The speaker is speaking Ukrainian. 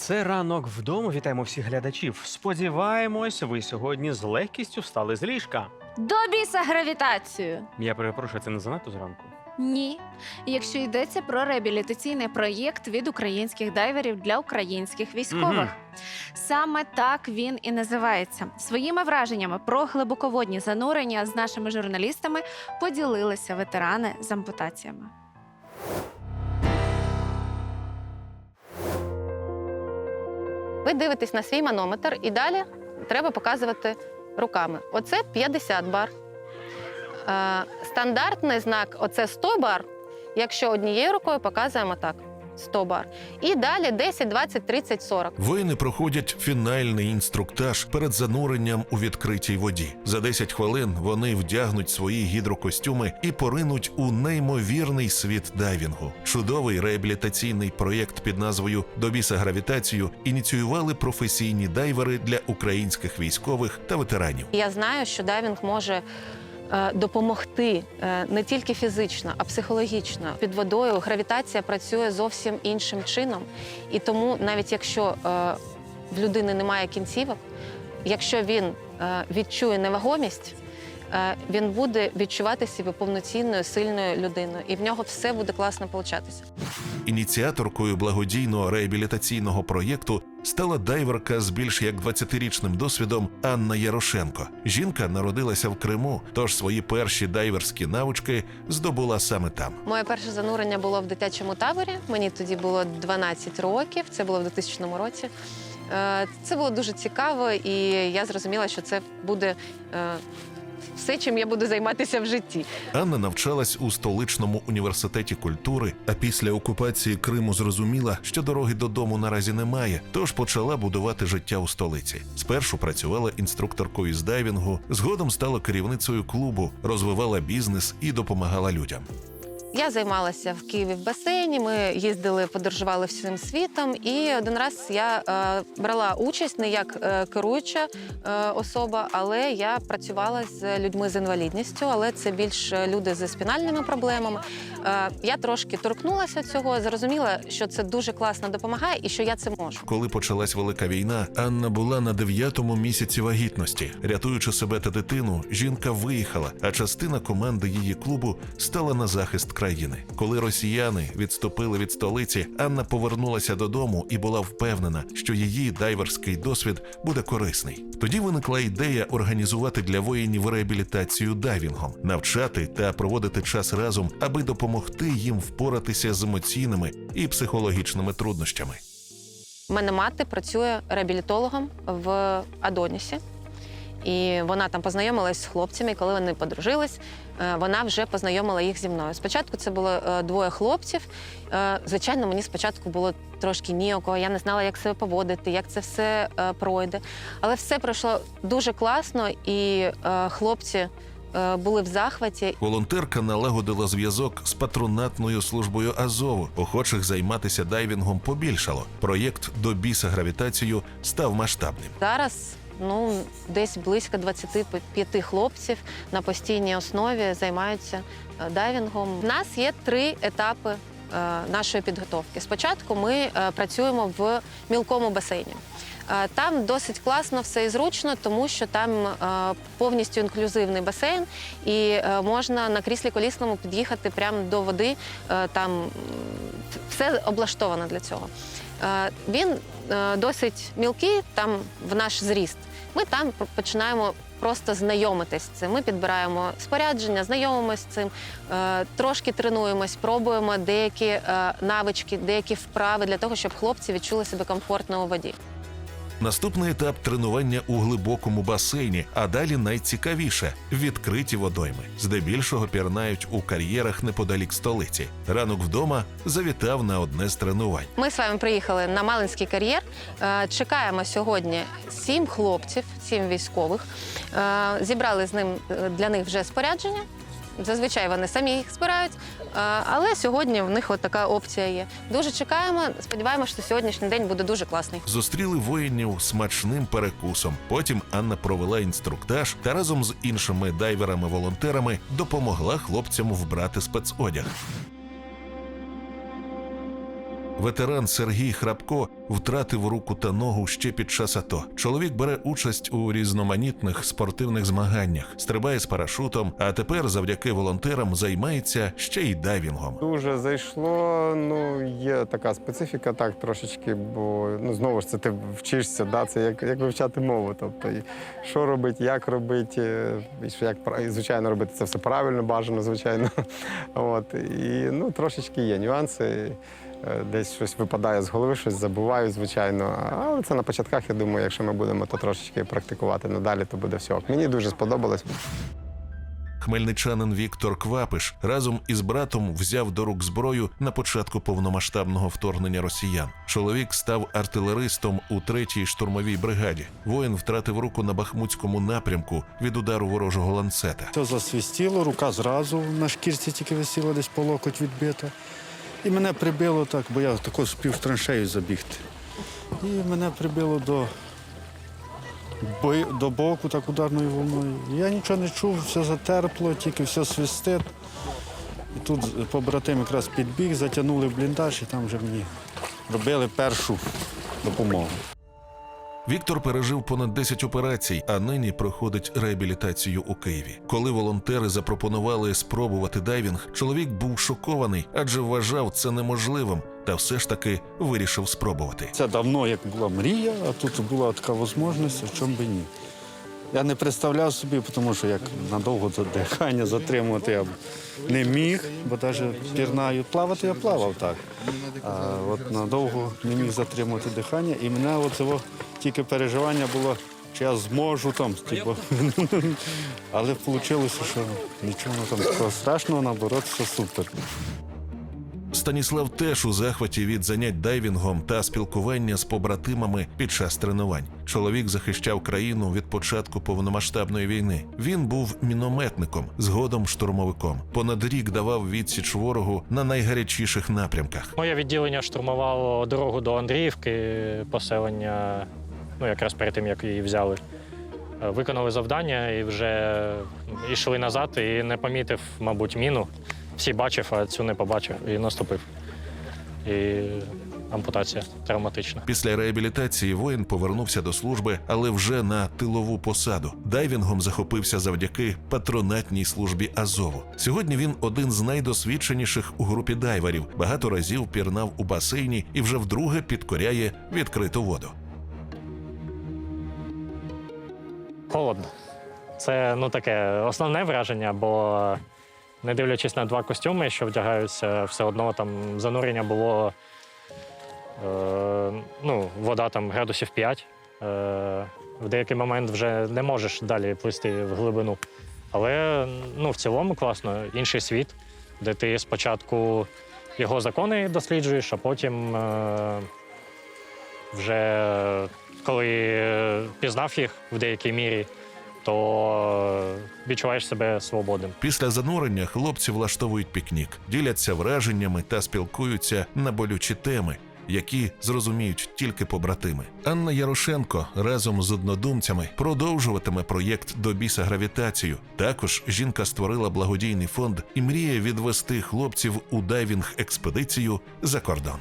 Це ранок вдома. Вітаємо всіх глядачів. Сподіваємось, ви сьогодні з легкістю встали з ліжка. До біса гравітацію. Я перепрошую, це не занадто зранку. Ні. Якщо йдеться про реабілітаційний проєкт від українських дайверів для українських військових. Мгм. Саме так він і називається. Своїми враженнями про глибоководні занурення з нашими журналістами поділилися ветерани з ампутаціями. Ви дивитесь на свій манометр і далі треба показувати руками. Оце 50 бар. Е, стандартний знак оце 100 бар. Якщо однією рукою показуємо так. 100 бар. І далі 10, 20, 30, 40. Воїни проходять фінальний інструктаж перед зануренням у відкритій воді. За 10 хвилин вони вдягнуть свої гідрокостюми і поринуть у неймовірний світ дайвінгу. Чудовий реабілітаційний проєкт під назвою Добіса гравітацію ініціювали професійні дайвери для українських військових та ветеранів. Я знаю, що дайвінг може допомогти е, не тільки фізично, а психологічно. Під водою гравітація працює зовсім іншим чином. І тому, навіть якщо е, в людини немає кінцівок, якщо він е, відчує невагомість, е, він буде відчувати себе повноцінною, сильною людиною, і в нього все буде класно получатися. Ініціаторкою благодійного реабілітаційного проєкту стала дайверка з більш як 20-річним досвідом Анна Ярошенко. Жінка народилася в Криму, тож свої перші дайверські навички здобула саме там. Моє перше занурення було в дитячому таборі. Мені тоді було 12 років. Це було в 2000 році. Е, Це було дуже цікаво, і я зрозуміла, що це буде е, все, чим я буду займатися в житті. Анна навчалась у столичному університеті культури, а після окупації Криму зрозуміла, що дороги додому наразі немає, тож почала будувати життя у столиці. Спершу працювала інструкторкою з дайвінгу, згодом стала керівницею клубу, розвивала бізнес і допомагала людям. Я займалася в Києві в басейні. Ми їздили, подорожували всім світом. І один раз я е, брала участь не як е, керуюча е, особа, але я працювала з людьми з інвалідністю, але це більш люди зі спінальними проблемами. Е, я трошки торкнулася цього, зрозуміла, що це дуже класно допомагає і що я це можу. Коли почалась велика війна, Анна була на дев'ятому місяці вагітності. Рятуючи себе та дитину, жінка виїхала, а частина команди її клубу стала на захист країни. Коли росіяни відступили від столиці, Анна повернулася додому і була впевнена, що її дайверський досвід буде корисний. Тоді виникла ідея організувати для воїнів реабілітацію дайвінгом, навчати та проводити час разом, аби допомогти їм впоратися з емоційними і психологічними труднощами. Мене мати працює реабілітологом в Адонісі. І вона там познайомилась з хлопцями. і Коли вони подружились, е, вона вже познайомила їх зі мною. Спочатку це було е, двоє хлопців. Е, Звичайно, мені спочатку було трошки ніякого, я не знала, як себе поводити, як це все пройде. Але все пройшло дуже класно, і хлопці були в захваті. Волонтерка налагодила зв'язок з патронатною службою Азову. Охочих займатися дайвінгом побільшало. Проєкт до біса гравітацію став масштабним. Зараз ну десь близько 25 хлопців на постійній основі займаються е, дайвінгом. У нас є три етапи е, нашої підготовки. Спочатку ми е, працюємо в мілкому басейні. Е, Там досить класно все і зручно, тому що там е, повністю інклюзивний басейн, і е, можна на кріслі колісному під'їхати прямо до води. Там все облаштовано для цього. Він досить мілкий, там в наш зріст. Ми там починаємо просто знайомитись з цим. Ми підбираємо спорядження, знайомимося з цим, трошки тренуємось, пробуємо деякі навички, деякі вправи для того, щоб хлопці відчули себе комфортно у воді. Наступний етап тренування у глибокому басейні, а далі найцікавіше відкриті водойми. Здебільшого пірнають у кар'єрах неподалік столиці. Ранок вдома завітав на одне з тренувань. Ми з вами приїхали на Малинський кар'єр. Е, Чекаємо сьогодні сім хлопців, сім військових. Е, Зібрали з ним е, для них вже спорядження. Зазвичай вони самі їх збирають, е, але сьогодні в них от така опція є. Дуже чекаємо. Сподіваємося, що сьогоднішній день буде дуже класний. Зустріли воїнів смачним перекусом. Потім Анна провела інструктаж та разом з іншими дайверами-волонтерами допомогла хлопцям вбрати спецодяг. Ветеран Сергій Храпко втратив руку та ногу ще під час АТО. Чоловік бере участь у різноманітних спортивних змаганнях, стрибає з парашутом, а тепер, завдяки волонтерам, займається ще й дайвінгом. Дуже зайшло. Ну, є така специфіка, так трошечки, бо ну знову ж це ти вчишся, да, це як, як вивчати мову. Тобто, що робити, як робити, і як і, звичайно робити це все правильно, бажано, звичайно. От і ну трошечки є нюанси. Е, Десь щось випадає з голови, щось забуваю, звичайно. Але це на початках, я думаю, якщо ми будемо то трошечки практикувати надалі, то буде все. Мені дуже сподобалось. Хмельничанин Віктор Квапиш разом із братом взяв до рук зброю на початку повномасштабного вторгнення росіян. Чоловік став артилеристом у третій штурмовій бригаді. Воїн втратив руку на бахмутському напрямку від удару ворожого ланцета. Все засвістіло, рука зразу на шкірці тільки висіла десь по локоть відбита. І мене прибило так, бо я також спів траншею забігти. І мене прибило до, до боку так ударною волною. Я нічого не чув, все затерпло, тільки все свистить. І тут побратим якраз підбіг, затягнули в бліндаж і там вже мені робили першу допомогу. Віктор пережив понад 10 операцій, а нині проходить реабілітацію у Києві. Коли волонтери запропонували спробувати дайвінг, чоловік був шокований, адже вважав це неможливим, та все ж таки вирішив спробувати. Це давно як була мрія, а тут була така можливість, в чому би ні. Я не представляв собі, тому що як надовго дихання затримувати я не міг, бо навіть пірнаю плавати я плавав так. А от надовго не міг затримувати дихання, і мене оцього тільки переживання було, чи я зможу там. Типу. Але вийшло, що нічого там такого страшного, наоборот, все супер. Станіслав теж у захваті від занять дайвінгом та спілкування з побратимами під час тренувань. Чоловік захищав країну від початку повномасштабної війни. Він був мінометником, згодом штурмовиком. Понад рік давав відсіч ворогу на найгарячіших напрямках. Моє відділення штурмувало дорогу до Андріївки, поселення, ну якраз перед тим, як її взяли. Виконали завдання і вже йшли назад і не помітив, мабуть, міну. Всі бачив, а цю не побачив і наступив. І ампутація травматична. Після реабілітації воїн повернувся до служби, але вже на тилову посаду. Дайвінгом захопився завдяки патронатній службі Азову. Сьогодні він один з найдосвідченіших у групі дайверів. Багато разів пірнав у басейні і вже вдруге підкоряє відкриту воду. Холодно. Це ну таке основне враження, бо не дивлячись на два костюми, що вдягаються, все одно там занурення було. Е, ну, вода там градусів 5. Е, в деякий момент вже не можеш далі плисти в глибину. Але ну, в цілому класно, інший світ, де ти спочатку його закони досліджуєш, а потім е, вже коли пізнав їх в деякій мірі, то відчуваєш себе свободним. Після занурення хлопці влаштовують пікнік, діляться враженнями та спілкуються на болючі теми. Які зрозуміють тільки побратими. Анна Ярошенко разом з однодумцями продовжуватиме проєкт до біса гравітацію. Також жінка створила благодійний фонд і мріє відвести хлопців у дайвінг експедицію за кордон.